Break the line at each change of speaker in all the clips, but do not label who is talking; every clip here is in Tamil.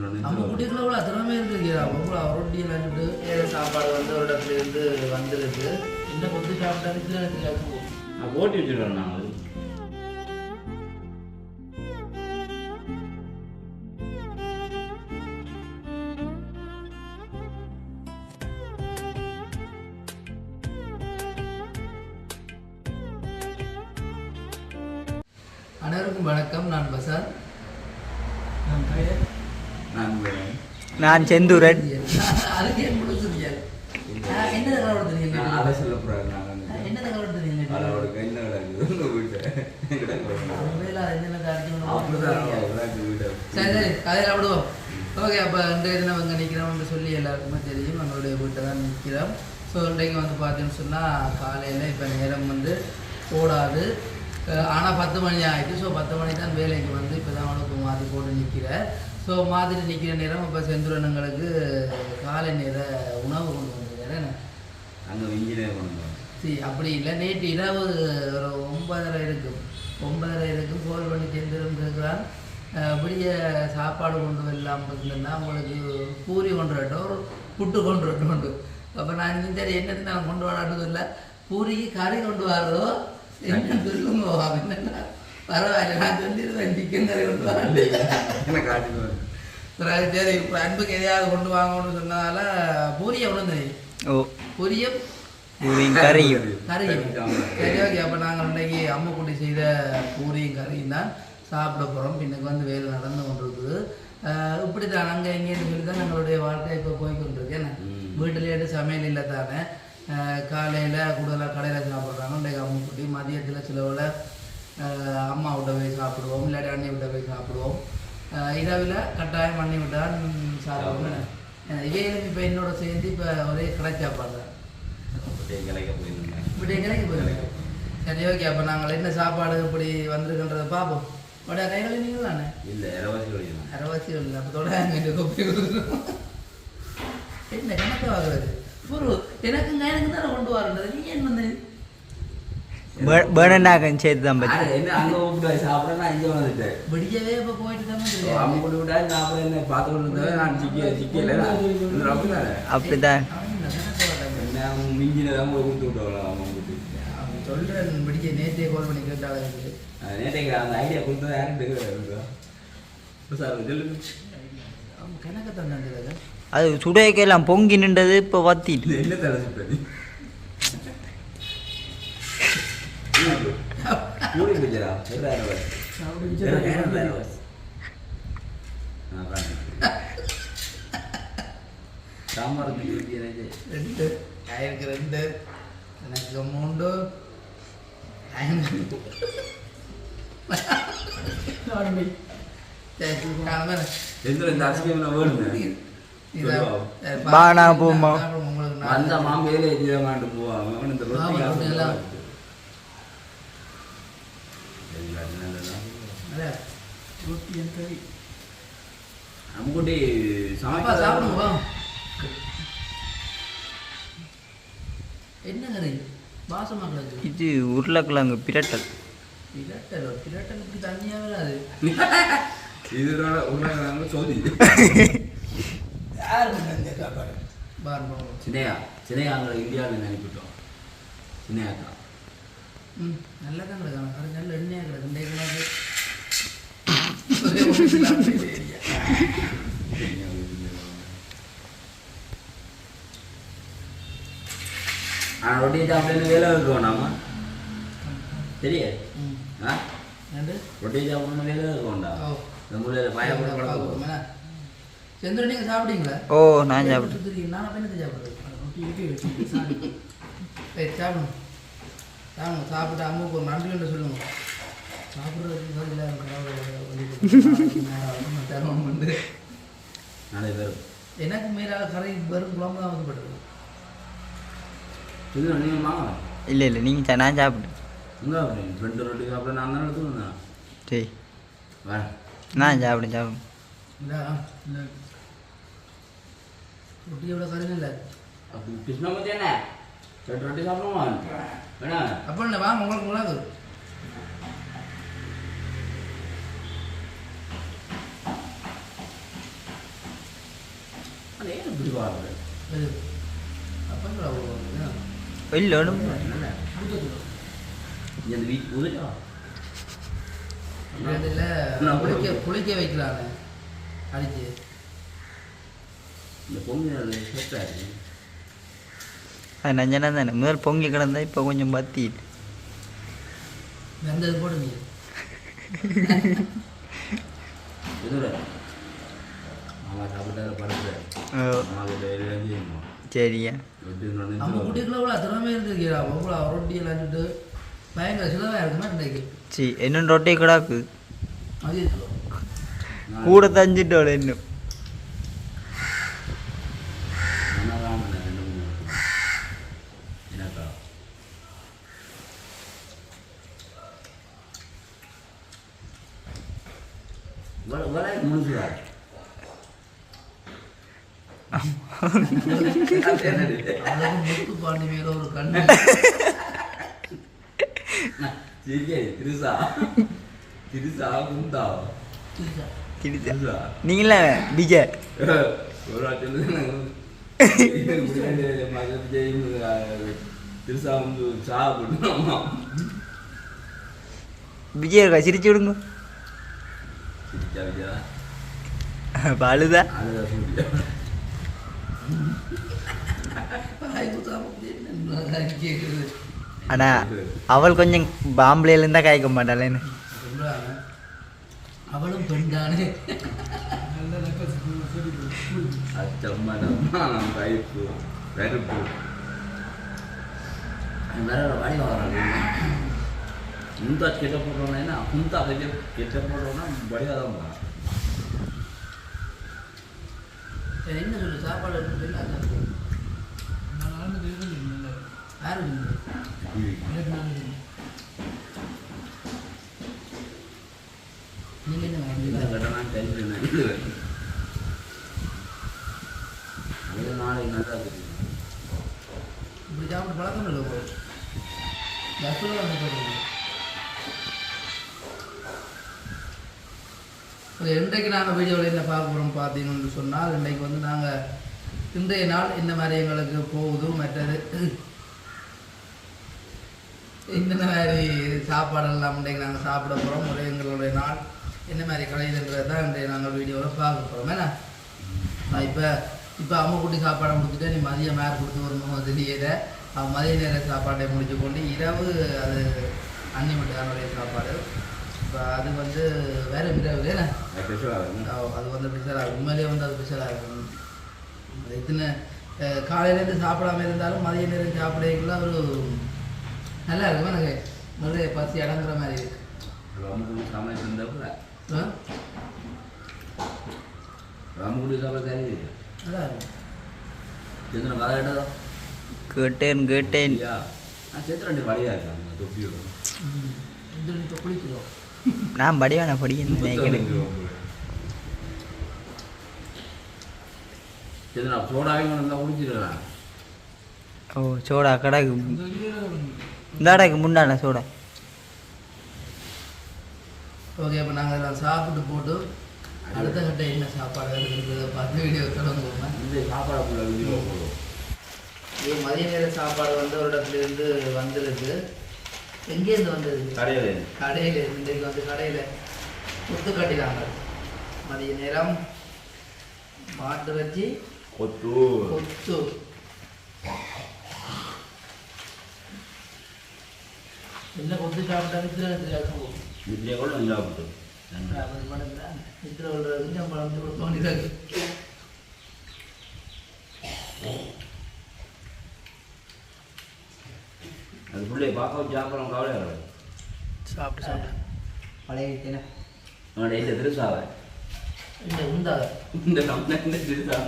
நம்ம குட்டிக்குள்ள கூட திறமை இருக்கு அவ்வளோ ரொட்டி நினைச்சிட்டு ஏதோ சாப்பாடு வந்து ஒரு இடத்துல இருந்து வந்துருக்கு? இன்னும் கொத்து சாப்பிட்டாரு
நான் போட்டி வச்சுருவேன் நாங்கள்
அனைவருக்கும் வணக்கம். நான் பசார். நான் கயர்
நான்
நான் செந்தூரன்
ஓகே அப்போ இன்றைய தினம் அங்கே நிற்கிறோம்னு சொல்லி எல்லாருக்குமே தெரியும். எங்களுடைய வீட்டை தான் நிற்கிறோம் ஸோ இன்றைக்கு வந்து பார்த்தீங்கன்னு சொன்னால் காலையில் இப்போ நேரம் வந்து ஓடாது ஆனால் பத்து மணி ஆகிட்டு ஸோ பத்து மணி தான் வேலைக்கு வந்து இப்போ தான் அவனுக்கு மாற்றி போட்டு நிற்கிறேன் ஸோ மாதிரி நிற்கிற நேரம் இப்போ செந்துரனுங்களுக்கு காலை நேர உணவு கொண்டு வந்துருக்கிறேன்
அங்கே இன்ஜினியர் பண்ணுங்க
சரி அப்படி இல்லை. நேற்று இரவு ஒரு ஒன்பதரை இருக்கும். ஒன்பதரை இருக்கும். கோல் பண்ணி செந்திரும் இருக்கிறான் விடிய சாப்பாடு கொண்டு வரலாம் இருந்தேன்னா உங்களுக்கு பூரி கொண்டு வரட்டும். ஒரு புட்டு கொண்டு வரட்டும் உண்டு. அப்போ நான் சரி என்னது நான் கொண்டு வராட்டது இல்லை பூரிக்கு கறி கொண்டு வரதோ என்ன சொல்லுங்க என்னன்னா பரவாயில்ல நான் சொல்லிடுவேன் சிக்கன் கறி கொண்டு வரேன் பிறகு சரி இப்போ அன்புக்கு எதையாவது கொண்டு வாங்கணும்னு சொன்னதால பூரியை உணர்ந்து
ஓ
பூரியும்
பூரியும் கறியும்
கறியும் சரி ஓகே அப்போ நாங்கள் இன்றைக்கி அம்முக்குட்டி செய்த பூரியும் கறியும் தான் சாப்பிட போகிறோம் பின்னுக்கு வந்து வேலை நடந்து கொண்டிருக்குது இப்படி தான் அங்கே இங்கேன்னு சொல்லி தான் எங்களுடைய வாழ்க்கை இப்போ போய் கொண்டிருக்கு என்ன. வீட்டிலேயே சமையல் இல்லை தானே காலையில் கூடுதலாக கடையில் சாப்பிட்றாங்க இன்றைக்கு அம்முக்குட்டி மதியத்தில் சிலவில் அம்மா விட்ட போய் சாப்பிடுவோம் இல்லாட்டி அண்ணி விட்ட போய் சாப்பிடுவோம். இரவில் கட்டாயம் அண்ணி விட்டு தான் சாப்பிடுவோம். இவையிலும் இப்போ என்னோட சேர்ந்து இப்போ ஒரே கடை சாப்பாடு தான். இப்படி எங்கே போயிருக்கோம் சரி ஓகே அப்போ நாங்கள் என்ன சாப்பாடு இப்படி வந்திருக்குன்றதை பார்ப்போம். உடைய கைகளை நீங்கள் தானே?
இல்லை இலவசி வழிதான்
அரைவாசி இல்லை அப்போ தொட எங்கிட்ட கொப்பி. என்ன கணக்கு வாங்குறது ஒரு எனக்கு எனக்கு தானே கொண்டு வரது நீ என்ன
சேர்த்து தான் பற்றி
என்ன அங்கே கூப்பிட்டு சாப்பிட நான் இங்கே வந்துட்டேன்
விடியவே இப்போ போயிட்டு தான்
என்ன பார்த்து கொண்டு வந்தேன் நான் சிக்க சிக்கல அப்படிதானே
என்ன
மிஞ்சின தான் போய்
சொல்கிறேன் விடிய நேற்றே கால் பண்ணி கேட்டாலே
நேற்றைக்கு அந்த ஐடியா கொடுத்தது யாருக்கு சார் சொல்லுங்க
அவன் கணக்கு தந்தாங்க
அது சுடையக்கெல்லாம் பொங்கி நின்றது இப்போ வத்திட்டு
இது என்ன தலை கூடி போச்சுடா சாம்பார் எனக்கு
ரெண்டு ஆயிரக்கு ரெண்டு எனக்கு மூன்று
பானா பூமா.
அந்த மாம்பேலே இதை மாட்டு போவான் அவன் இந்த ரொட்டி
ஆமா,
காசு
ரொட்டி எல்லாம். அதே, ரொட்டி என் கறி.
அம்முக்குட்டி
அப்பா, சாப்பிடுங்க. என்ன கறி வாசமா கிடக்கு.
இது உருளைக்கிழங்கு பிரட்டல்.
பிரட்டல்? பிரட்டல் இப்படி தண்ணியா வராது.
இதோட உருளைக்கிழங்கு சோதி சினையா சினையா அங்கே இந்தியாவில் அனுப்பிட்டோம் சினையாக்கா
ம் நல்லா தான் கிடக்கும் அது நல்ல எண்ணெயாக கிடக்கும் இந்த கிழங்கு ஒரே
சாப்பிட்டு வேலை இருக்க வேணாமா தெரிய
ம்
ரொட்டி சாப்பிடணும் வேலை
ஓ
பயப்பட
கூட என்ன? செந்தூர் நீங்க சாப்பிட்டீங்களா
ஓ நான் சாப்பிட்டேன்
நான் என்ன சாப்பிடுறது ரொட்டி சாப்பிடு. சாப்பிடுங்க சாப்பிட்டு அம்மாவுக்கு ஒரு நன்றி என்று சொல்லுங்க
நாளை பேர்
எனக்கு மேலாக கரை வெறும் குழம்பு தான்
நீங்கள் வாங்க
இல்லை இல்லை நீங்கள் நான் சாப்பிட்டேன்
எங்கே ரெண்டு ரொட்டி சாப்பிட நான் தான் எடுத்து வந்தேன்
சரி நான் சாப்பிட்டேன் சாப்பிட்டேன்
இல்லை இல்லை ரொட்டியோட கறி இல்லை.
அப்படி கிருஷ்ணமூர்த்தி என்ன? ரெண்டு ரொட்டி சாப்பிடுமா வேணா
அப்போ இல்லை வாங்க உங்களுக்கு மிளகு அப்பங்களா போடுவாங்க
வெளில ஒன்றும்
என்ன இந்த
அடிச்சு
இந்த பொங்கல் அது
நஞ்சனா தானே. முதல் பொங்கி கிடந்தா இப்போ கொஞ்சம் பத்தி.
வெந்தது போடுங்க
எதுல மாமா சாப்பிட்டாரு படுத்து மாமா கிட்ட எல்லாம் செய்யணும்
சரியா?
எப்படி
நம்ம
ஒன்று
குட்டிக்குள்ள கூட திறமை இருந்திருக்கிறா அவ்வளோ ரொட்டி எல்லாம் சுட்டு பயங்கர சிலவாக இருக்குமா இன்றைக்கு
சி இன்னும் ரொட்டி கிடாக்கு? கூட தஞ்சிட்டோட இன்னும்.
கண்ணு.
நீங்களா
மகன் விஜய் திருசா வந்து சா போட்டுமா
விஜய் இருக்கா சிரிச்சு விடுங்க.
சிரிச்சா
நின்னு
ஆனா அவள் கொஞ்சம் பாம்பளையில இருந்தா காய்க்க மாட்டாளேன்னு
அவளும் பெண்தானே
அச்சம்மனம்மா வெறுப்பு வேற வழி வராது முந்தா கெட்ட போடுறோன்னா முந்தா கெட்ட கெட்ட போடுறோன்னா வழியாக தான்
என்ன சொல்லு சாப்பாடு எடுத்துட்டு போய் நான் சாப்பிடுவேன். யாரு சொன்னது? நீங்க என்ன
இந்த
வாங்கினீங்களா?
கட்டணம் டென்ஷன் அடிக்குது அது நாளைக்கு நல்லா இருக்குது.
இப்படி சாப்பிட்டு பழக்கம் இல்லை போய் பஸ்ஸில் வந்து இப்போ இன்றைக்கு நாங்கள் வீடியோவில் என்ன பார்க்க போகிறோம் பார்த்தீங்கன்னு சொன்னால் இன்றைக்கு வந்து நாங்கள் இன்றைய நாள் இந்த மாதிரி எங்களுக்கு போகுது மற்றது இந்த மாதிரி சாப்பாடெல்லாம் இன்றைக்கு நாங்கள் சாப்பிட போகிறோம் ஒரு எங்களுடைய நாள். என்ன மாதிரி கலைதுன்றது தான் இன்றைய நாங்கள் வீடியோவில் பார்க்க போகிறோம் ஏன்னா நான் இப்போ இப்போ அம்மா குட்டி சாப்பாடை முடிச்சுட்டு நீ மதியம் மேர் கொடுத்து வரணும் தெரியல. மதிய நேர சாப்பாட்டை முடிச்சு கொண்டு இரவு அது அன்னி மட்டும் சாப்பாடு. இப்போ அது வந்து வேற இரவு
அது ஸ்பெஷலாக இருக்கும்.
அது வந்து வந்து அது ஸ்பெஷலாக இருக்கும். இத்தனை காலையிலேருந்து சாப்பிடாம இருந்தாலும் மதிய நேரம் சாப்பிடக்குள்ள ஒரு நல்லா இருக்கும் எனக்கு நிறைய பசி அடங்குற மாதிரி இருக்கு.
ராமகுடி சமையல் இருந்தப்பல? ராமகுடி சரி
நல்லா இருக்கும்
எத்தனை கதை கேட்டதோ
கேட்டேன் கேட்டேன்.
நான் சேர்த்து ரெண்டு வழியாக இருக்காங்க தொப்பியோட
இப்போ குளிக்கிறோம்.
நான் படிவான படிக்கணும் நினைக்கிறேன்.
சோடாவே இருந்தால்
ஓ சோடா கடாக்கு இந்தாடாக்கு முன்னாடி சோடா.
ஓகே அப்போ நாங்கள் சாப்பிட்டு போட்டு அடுத்த கட்ட என்ன சாப்பாடு இருக்குன்றதை பார்த்து வீடியோ தொடங்குவோம்?
இந்த சாப்பாடுக்குள்ள வீடியோ போடுவோம்
இது மதிய நேர சாப்பாடு வந்து ஒரு இடத்துல இருந்து வந்திருக்கு. எங்கேருந்து வந்தது?
கடையில்.
கடையில். இன்றைக்கு வந்து கடையில் கொத்து கட்டினாங்க. மதிய நேரம் மாட்டு வச்சு
கொத்து.
கொத்து. என்ன கொத்து சாப்பிட்டா நித்திர நித்திர
இட்லியை கூட நல்லா சாப்பிட்டு
நித்திர விடுறது சம்பளம் வந்து கொடுக்க
அது பிள்ளைய வச்சு சாப்பிட்றோம் கவலை வராது
சாப்பிட்டு சாப்பிட்டு
பழைய
அவனோட இந்த திருசாவை
இந்த உண்டாத
இந்த கம்பெனி இந்த திருசாவை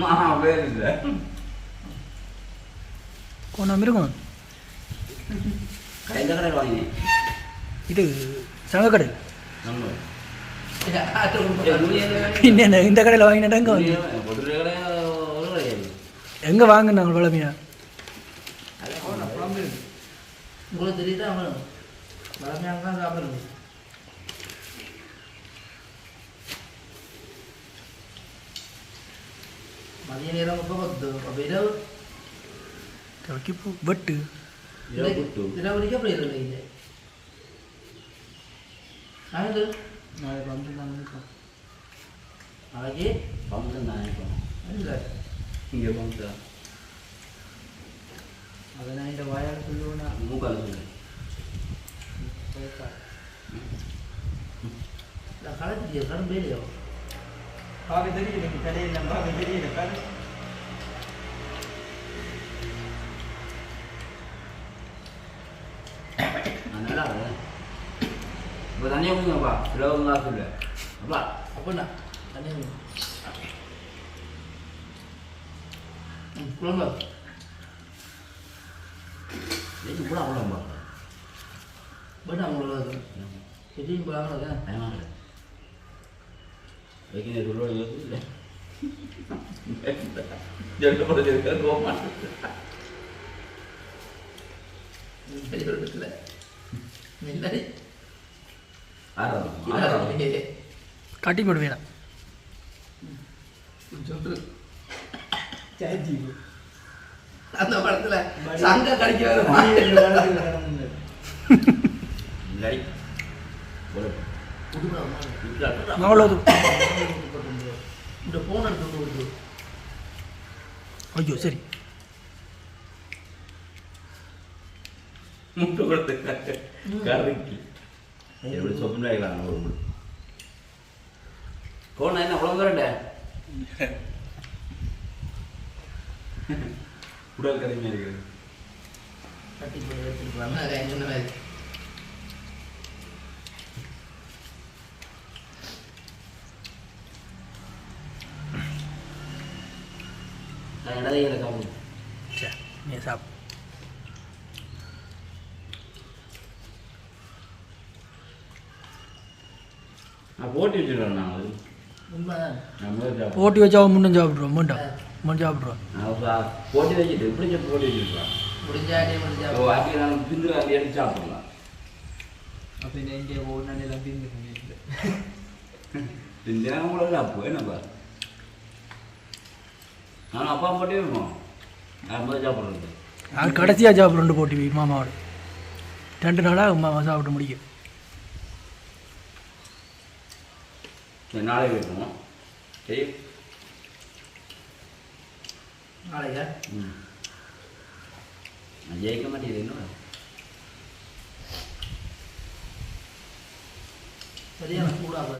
மாமா பேர் இல்லை
கொண்டாம இருக்கும்
எந்த கடையில்
ഒന്നാമിരുങ്ങുന്നു ഇത്
സംഘക്കടൽ
പിന്നെ இந்த கடையில் வாங்கினா எங்க வாங்கி எங்க வாங்கினாங்க பழமையா
உங்களுக்கு தெரியுதா பழமையாக தான் சாப்பிடுறது மதிய நேரம் அப்போ இரவு இப்போ பத்து அப்போ இரவு
கிழக்கு போ வெட்டு.
இரவு விட்டு
இரவு வரைக்கும் அப்படி இல்லை நாளைக்கு
நாளைக்கு வந்து தான் இருக்கோம்
நாளைக்கு
ஃபங்க்ஷன் தான் நினைப்போம்
இல்லை
இங்கே ஃபங்க்ஷன்
அதை நான் இந்த வாயால் சொல்லுவேன்னா
மூக்கால் சொல்லு.
நான் கலச்சிட்டியா கடன் வேலையோ
பார்க்க தெரியல எனக்கு தெரியல. பார்க்க தெரியல கரு
அதனால தனியாக கொடுங்கப்பா இரவு காசு இல்லை அப்பா
அப்படின்னா தண்ணி குழம்பு
ஏச்சு கூட அவ்வளோ
பட் அவங்களுக்கு செடியும் போகிறாங்க
பயமாக வைக்கிற சொல்லோட யோசிச்சு இல்லை ஜெட்டு போட்டு இருக்க கோமான் ஆறாம்
கட்டி போடு வேணாம்
சொல்லு
சாச்சி
அந்த படத்துல சங்க கடிக்கிற
இல்லை ஒரு
அவ்வளோது
இந்த போன் எடுத்து
ஐயோ சரி.
முட்டை கொடுத்து கறிக்கு எப்படி சொப்பினாயிக்கலாம் ஒரு போன என்ன உழவு வரண்ட உடல் கறிமையாக இருக்குது
கட்டி போய் எடுத்துருப்பாங்க என்ன மாதிரி.
இடதைகளை சாப்பிடும்
சரி நீ சாப்பிடு
நான் போட்டி வச்சுருவேன் நான். அது
போட்டி வச்சா முன்னும் சாப்பிட்ருவோம் முண்டா முன் சாப்பிட்ருவோம்
போட்டி வச்சுட்டு இப்படி சொல்லி போட்டி வச்சுருக்கேன்
முடிஞ்சாடே முடிஞ்சா
அப்படி நான் பிந்து அப்படி எடுத்து சாப்பிடலாம்.
அப்போ இந்த இந்தியா போகணும் எல்லாம்
கூட சாப்பிடுவோம் என்னப்பா நான் அப்பா போட்டே இருக்கோம் நான் சாப்பிட்றது.
நான் கடைசியாக சாப்பிட்றோண்டு போட்டி மாமாவோட. ரெண்டு நாளாக மாமா சாப்பிட்டு முடிக்கும்
நாளைக்கு வைப்போம். சரி
நாளைக்கா?
ம். ஜெயிக்க மாட்டேங்குது என்ன
சரியான சூடாக